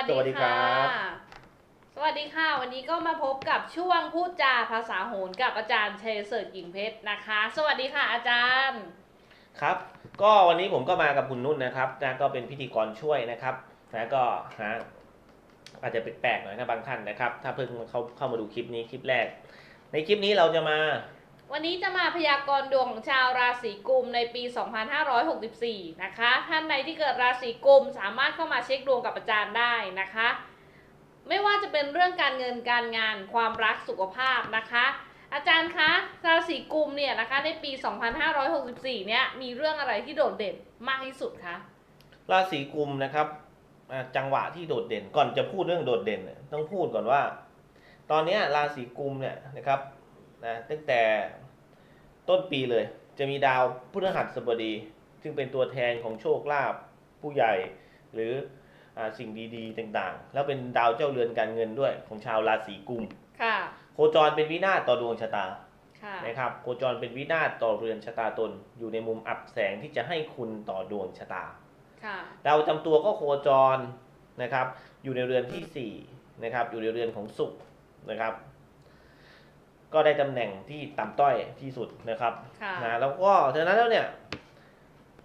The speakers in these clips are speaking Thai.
วัสดีสวัสดีครัค่ะบสวัสดีค่ะ วันนี้ก็มาพบกับช่วงพูดจาภาษาโหรกับอาจารย์เชยเสิร์ตหญิงเพชรนะคะ สวัสดีค่ะอาจารย์ ครับ ก็วันนี้ผมก็มากับคุณนุ่นนะครับนะก็เป็นพิธีกรช่วยนะครับนะก็ฮะอาจจะแปลกๆหน่อยนะบางท่านนะครับ ถ้าเพิ่งเข้าเข้ามาดูคลิปนี้คลิปแรก ในคลิปนี้เราจะมา วันนี้จะมาพยากรณ์ดวงของชาวราศีกุมในปี 2564 นะคะ ท่านใดที่เกิดราศีกุมสามารถเข้ามาเช็คดวงกับอาจารย์ได้นะคะ ไม่ว่าจะเป็นเรื่องการเงินการงานความรักสุขภาพนะคะ อาจารย์คะราศีกุมเนี่ยนะคะในปี 2564 เนี่ยมีเรื่องอะไรที่โดดเด่นมากที่สุดคะราศีกุมนะครับจังหวะที่โดดเด่นก่อนจะพูดเรื่องโดดเด่นต้องพูดก่อนว่า ตอนนี้ราศีกุมเนี่ยนะครับ นะตั้งแต่ต้นปีเลย จะมีดาวพฤหัสบดี ซึ่งเป็นตัวแทนของโชคลาภผู้ใหญ่หรืออาสิ่งดีๆต่างๆ แล้วเป็นดาวเจ้าเรือนการเงินด้วยของชาวราศีกุมค่ะโคจรเป็นวินาศต่อดวงชะตาค่ะนะครับโคจรเป็นวินาศต่อเรือนชะตาตน อยู่ในมุมอับแสงที่จะให้คุณต่อดวงชะตาค่ะดาวประจำตัวก็โคจรนะครับ อยู่ในเรือนที่สี่นะครับอยู่ในเรือนของศุกร์นะครับ ก็ได้ตำแหน่งที่ต่ำต้อยที่สุดนะครับค่ะนะแล้วก็ฉะนั้นแล้วเนี่ย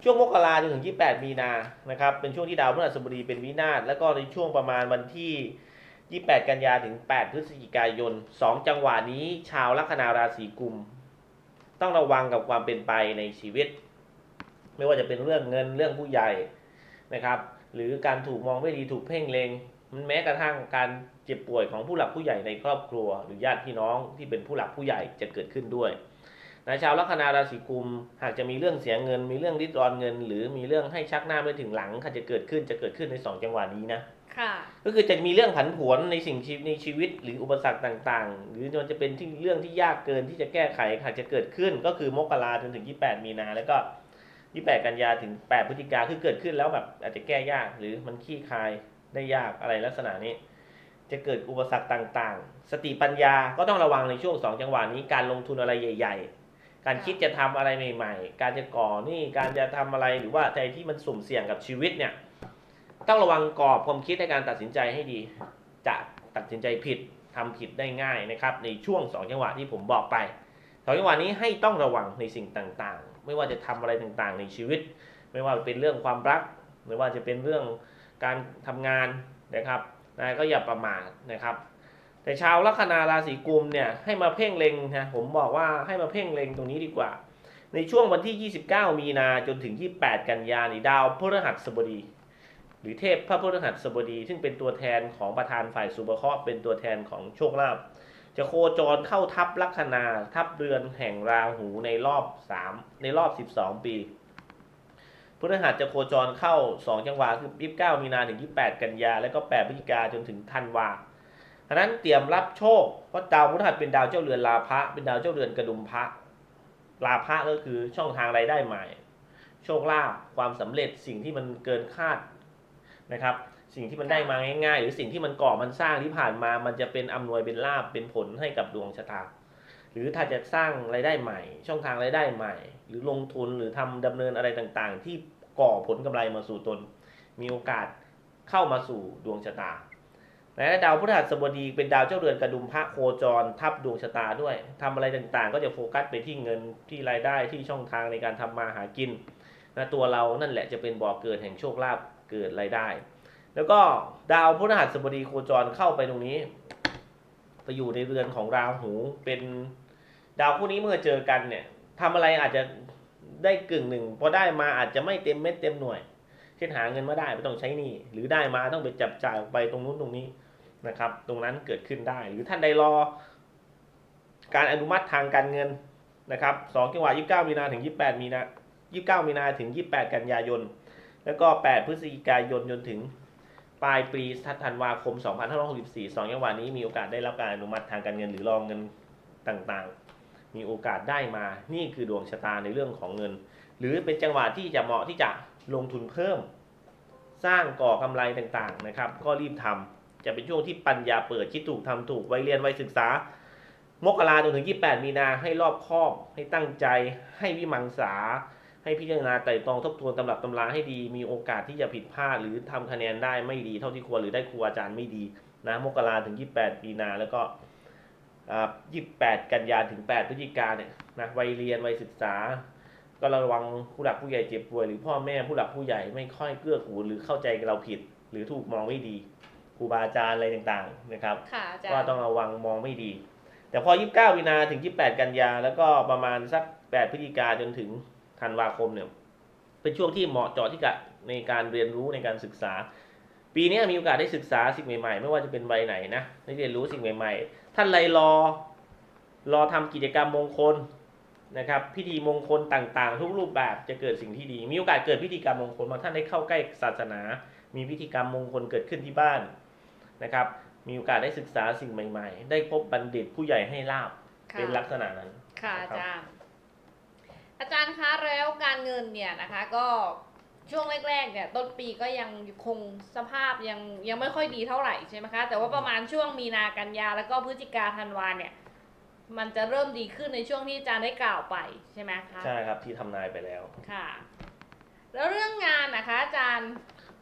ช่วงมกราจนถึง 28 มีนานะครับ เป็นช่วงที่ดาวพฤหัสบดีเป็นวินาศแล้วก็ในช่วงประมาณวันที่ 28 กันยาถึง 8 พฤศจิกายน 2 จังหวะนี้ ชาวลัคนาราศีกุม ต้องระวังกับความเป็นไปในชีวิต ไม่ว่าจะเป็นเรื่องเงินเรื่องผู้ใหญ่นะครับ หรือการถูกมองไม่ดีถูกเพ่งเลง มันแม้กระทั่งการเจ็บป่วยของผู้หลักผู้ใหญ่ในครอบครัว หรือญาติพี่น้องที่เป็นผู้หลักผู้ใหญ่จะเกิดขึ้นด้วยนะชาวลัคนาราศีกุมหากจะมีเรื่องเสียเงิน มีเรื่องริดรอนเงิน หรือมีเรื่องให้ชักหน้าไม่ถึงหลังค่ะจะเกิดขึ้นจะเกิดขึ้นในสองจังหวะนี้นะค่ะก็คือจะมีเรื่องผันผวนในสิ่งชีวิตในชีวิต หรืออุปสรรคต่างๆ หรือมันจะเป็นที่เรื่องที่ยากเกินที่จะแก้ไขหากจะเกิดขึ้น ก็คือมกราจนถึง 28 มีนาแล้วก็ 28 กันยาถึง 8 พฤศจิกาคือเกิดขึ้นแล้วแบบอาจจะแก้ยากหรือมันขี้คาย ได้ยากอะไรลักษณะนี้ จะเกิดอุปสรรคต่างๆ สติปัญญาก็ต้องระวังในช่วงสองจังหวะนี้การลงทุนอะไรใหญ่ ๆ การคิดจะทำอะไรใหม่ ๆ การจะก่อนี่การจะทำอะไรหรือว่าใจที่มันสุ่มเสี่ยงกับชีวิตเนี่ย ต้องระวังกรอบความคิดในการตัดสินใจให้ดี จะตัดสินใจผิดทำผิดได้ง่ายนะครับ ในช่วงสองจังหวะที่ผมบอกไปสองจังหวะนี้ให้ต้องระวังในสิ่งต่างๆ ไม่ว่าจะทำอะไรต่างๆ ในชีวิต ไม่ว่าเป็นเรื่องความรัก ไม่ว่าจะเป็นเรื่อง การทำงานนะครับนะก็อย่าประมาทนะครับ แต่ชาวลัคนาราศีกุมเนี่ยให้มาเพ่งเล็งนะผมบอกว่าให้มาเพ่งเล็งตรงนี้ดีกว่า ในช่วงวันที่ 29 มีนาจนถึง 28 กันยานี่ดาวพฤหัสบดีหรือเทพพระพฤหัสบดี ซึ่งเป็นตัวแทนของประธานฝ่ายสุบเคราะห์เป็นตัวแทนของโชคลาภจะโคจรเข้าทับลัคนาทับเรือนแห่งราหูในรอบ 3 ในรอบ 12 ปี พฤหัสจะโคจรเข้า 2 จังหวะคือ 29 มีนาถึง 28 กันยา แล้วก็ 8 พฤศจิกาจนถึงธันวาฉะนั้นเตรียมรับโชค เพราะดาวพฤหัสเป็นดาวเจ้าเรือนลาภะเป็นดาวเจ้าเรือนกระดุมพระลาภะก็คือช่องทางรายได้ใหม่ โชคลาภความสำเร็จสิ่งที่มันเกินคาดนะครับ สิ่งที่มันได้มาง่ายๆ หรือสิ่งที่มันก่อมันสร้างที่ผ่านมา มันจะเป็นอำนวยเป็นลาภเป็นผลให้กับดวงชะตา หรือถ้าจะสร้างรายได้ใหม่ ช่องทางรายได้ใหม่ หรือลงทุนหรือทำดำเนินอะไรต่างๆ ที่ก่อผลกำไรมาสู่ตน มีโอกาสเข้ามาสู่ดวงชะตาและดาวพฤหัสบดีเป็นดาวเจ้าเรือนกระดุมพระโคจรทับดวงชะตาด้วยทำอะไรต่างๆ ก็จะโฟกัสไปที่เงินที่รายได้ที่ช่องทางในการทำมาหากินนะตัวเรานั่นแหละจะเป็นบ่อเกิดแห่งโชคลาภเกิดรายได้ แล้วก็ดาวพฤหัสบดีโคจรเข้าไปตรงนี้ ไปอยู่ในเรือนของราหูเป็น ดาวคู่นี้เมื่อเจอกันเนี่ยทำอะไรอาจจะได้กึ่งหนึ่งพอได้มาอาจจะไม่เต็มเม็ดเต็มหน่วย เช่นหาเงินมาได้ไม่ต้องใช้หนี้หรือได้มาต้องไปจับจ่ายไปตรงนู้นตรงนี้นะครับ ตรงนั้นเกิดขึ้นได้ หรือท่านใดรอ การอนุมัติทางการเงินนะครับสองจังหวะ29มีนาถึง28มีนา29มีนาถึง28กันยายน แล้วก็8พฤศจิกายนจนถึงปลายปีธันวาคม 2564สองจังหวะนี้มีโอกาสได้รับการอนุมัติทางการเงินหรือรองเงินต่างๆ มีโอกาสได้มา นี่คือดวงชะตาในเรื่องของเงิน หรือเป็นจังหวะที่จะเหมาะที่จะลงทุนเพิ่ม สร้างก่อกำไรต่างๆนะครับ ก็รีบทำจะเป็นช่วงที่ปัญญาเปิดคิดถูกทำถูกไว้เรียนไว้ศึกษามกราจนถึง 28 มีนาให้รอบคอบให้ตั้งใจให้วิมังสา ให้พิจารณาไต่ตรองทบทวนตำรับตำราให้ดี มีโอกาสที่จะผิดพลาดหรือทำคะแนนได้ไม่ดีเท่าที่ควรหรือได้ครูอาจารย์ไม่ดีนะมกราถึง 28 มีนาแล้วก็ อ่า28กันยาถึง8พฤศจิกาเนี่ยนะวัยเรียนวัยศึกษา ก็ระวังผู้หลักผู้ใหญ่เจ็บป่วยหรือพ่อแม่ผู้หลักผู้ใหญ่ไม่ค่อยเกื้อกูลหรือเข้าใจเราผิด หรือถูกมองไม่ดีครูบาอาจารย์อะไรต่างๆนะครับค่ะอาจารก็ย์ต้องระวังมองไม่ดี แต่พอ 29มีนาถึง 28 กันยา แล้วก็ประมาณสัก 8 พฤศจิกาจนถึงธันวาคมเนี่ยเป็นช่วงที่เหมาะเจาะที่กะในการเรียนรู้ในการศึกษา ปีนี้มีโอกาสได้ศึกษาสิ่งใหม่ๆ ไม่ว่าจะเป็นวัยไหนนะได้เรียนรู้สิ่งใหม่ ๆ ท่านไรรอรอทำกิจกรรมมงคลนะครับ พิธีมงคลต่างๆ ทุกรูปแบบจะเกิดสิ่งที่ดี มีโอกาสเกิดพิธีกรรมมงคลบางท่านได้เข้าใกล้ศาสนา มีพิธีกรรมมงคลเกิดขึ้นที่บ้านนะครับ มีโอกาสได้ศึกษาสิ่งใหม่ ๆ ได้พบบัณฑิตผู้ใหญ่ให้ลาบค่ะเป็นลักษณะนั้นค่ะนะอาครับจารย์อาจารย์คะแล้วการเงินเนี่ยนะคะก็ ช่วงแรกๆเนี่ยต้นปีก็ยังคงสภาพยังยังไม่ค่อยดีเท่าไหร่ใช่ไหมคะ แต่ว่าประมาณช่วงมีนากันยาแล้วก็พฤศจิกาธันวาเนี่ย มันจะเริ่มดีขึ้นในช่วงที่อาจารย์ได้กล่าวไปใช่ไหมคะใช่ครับที่ทำนายไปแล้ว ค่ะ แล้วเรื่องงานนะคะอาจารย์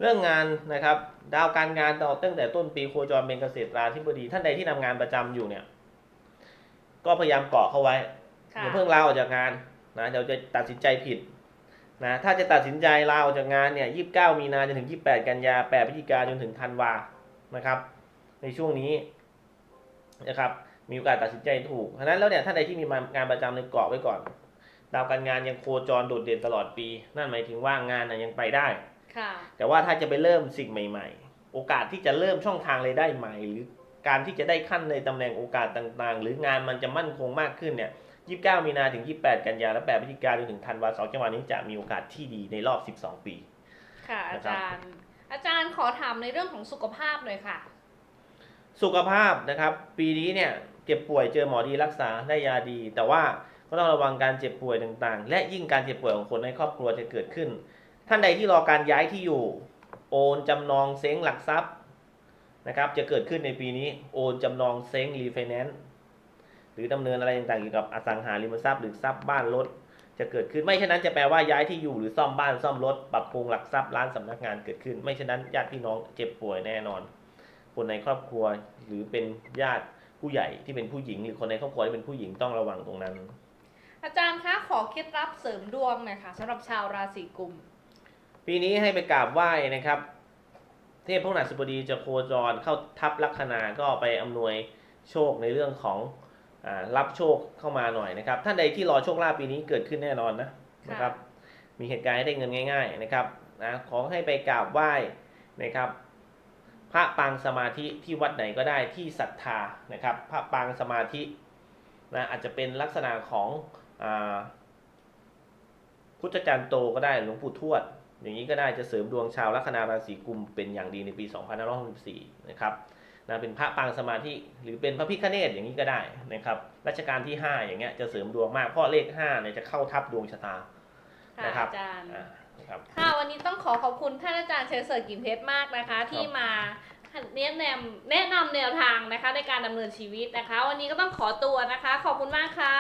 เรื่องงานนะครับดาวการงานต่อตั้งแต่ต้นปีโคจรเป็นเกษตราธิบดีท่านใดที่ทำงานประจำอยู่เนี่ย ก็พยายามเกาะเข้าไว้ค่ะอย่าเพิ่งลาออกจากงานนะเดี๋ยวจะตัดสินใจผิด นะถ้าจะตัดสินใจลาออกจากงานเนี่ยยี่สิบเก้ามีนาจนถึงยี่สิบแปดกันยาแปดพฤศจิกาจนถึงธันวานะครับ ในช่วงนี้นะครับ มีโอกาสตัดสินใจถูกฉะนั้นแล้วเนี่ยท่านใดที่มีงานประจำในยเกาะไว้ก่อน ดาวการงานยังโคจรโดดเด่นตลอดปี นั่นหมายถึงว่างานน่ะยังไปได้ค่ะแต่ว่าถ้าจะไปเริ่มสิ่งใหม่ ๆ โอกาสที่จะเริ่มช่องทางรายได้ใหม่ หรือการที่จะได้ขั้นในตำแหน่งโอกาสต่างๆ หรืองานมันจะมั่นคงมากขึ้นเนี่ย 29 มีนาถึง 28 กันยาและ8พฤศจิกายนจนถึงธันวาสองจังหวะนี้จะมีโอกาสที่ดีในรอบ 12 ปี ค่ะ อานะครับจารย์ อาจารย์ขอถามในเรื่องของสุขภาพหน่อยค่ะ สุขภาพนะครับ ปีนี้เนี่ยเจ็บป่วยเจอหมอดีรักษาได้ยาดี แต่ว่าก็ต้องระวังการเจ็บป่วยต่างๆ และยิ่งการเจ็บป่วยของคนในครอบครัวจะเกิดขึ้น ท่านใดที่รอการย้ายที่อยู่ โอนจำนองเซ้งหลักทรัพย์นะครับ จะเกิดขึ้นในปีนี้ โอนจำนองเซ้งรีไฟแนนซ์ หรือดำเนินอะไรต่างๆเกี่ยวกับอสังหาริมทรัพย์หรือทรัพย์บ้านรถจะเกิดขึ้นไม่เช่นนั้นจะแปลว่าย้ายที่อยู่หรือซ่อมบ้านซ่อมรถปรับปรุงหลักทรัพย์ร้านสำนักงานเกิดขึ้น ไม่เช่นนั้นญาติพี่น้องเจ็บป่วยแน่นอน คนในครอบครัวหรือเป็นญาติผู้ใหญ่ที่เป็นผู้หญิง หรือคนในครอบครัวที่เป็นผู้หญิงต้องระวังตรงนั้น อาจารย์คะขอเคล็ดลับเสริมดวงหน่อยค่ะสำหรับชาวราศีกุม ปีนี้ให้ไปกราบไหว้นะครับ เทพพระหัสบดีจะโคจรเข้าทับลัคนาก็ไปอำนวยโชคในเรื่องของอา รับโชคเข้ามาหน่อยนะครับท่านใดที่รอโชคลาภปีนี้เกิดขึ้นแน่นอนนะนะครับ มีเหตุการณ์ให้ได้เงินง่าย ๆนะครับนะขอให้ไปกราบไหว้นะครับ พระปางสมาธิที่วัดไหนก็ได้ที่ศรัทธานะครับ พระปางสมาธินะอาจจะเป็นลักษณะของอพุทธจารย์โตก็ได้หลวงปู่ทวด อย่างนี้ก็ได้จะเสริมดวงชาวลัคนาราศีกุมเป็นอย่างดีในปี 2564 นะครับ นะเป็นพระปางสมาธิหรือเป็นพระพิฆเนศอย่างนี้ก็ได้นะครับรัชกาลที่ 5 อย่างเงี้ยจะเสริมดวงมากเพราะเลข5เนี่ยจะเข้าทับดวงชะตาค่ะนะครับอาจารย์ อ่านะครับ ค่ะวันนี้ต้องขอขอบคุณท่านอาจารย์เชษเสิร์ตกิ่งเพชรมากนะคะ ที่มาแนะนำแนะนำแนวทางนะคะในการดำเนินชีวิตนะคะ วันนี้ก็ต้องขอตัวนะคะ ขอบคุณมากค่ะ